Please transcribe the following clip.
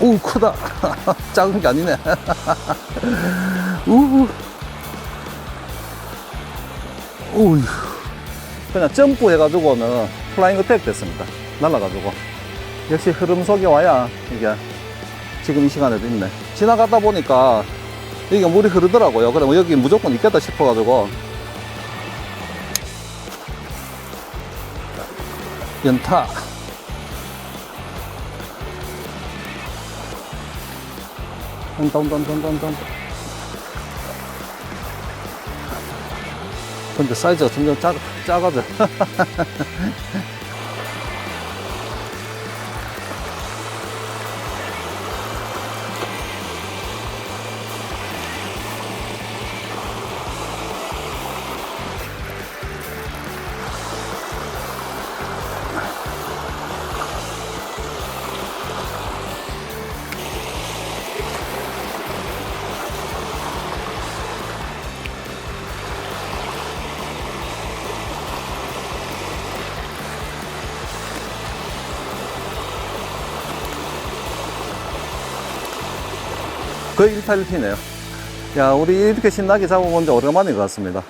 오, 크다. 작은 게 아니네. 우후. 오휴. 그냥 점프 해가지고는 플라잉 어택 됐습니다. 날라가지고. 역시 흐름 속에 와야 이게 지금 이 시간에도 있네. 지나가다 보니까 이게 물이 흐르더라고요. 그러면 여기 무조건 있겠다 싶어가지고. 연타. 온다, 온다, 온다, 온다, 온다. 근데 사이즈가 점점 작, 작아져. 거의 1타 1피네요. 야, 우리 이렇게 신나게 잡아본 지 오래간만인 것 같습니다.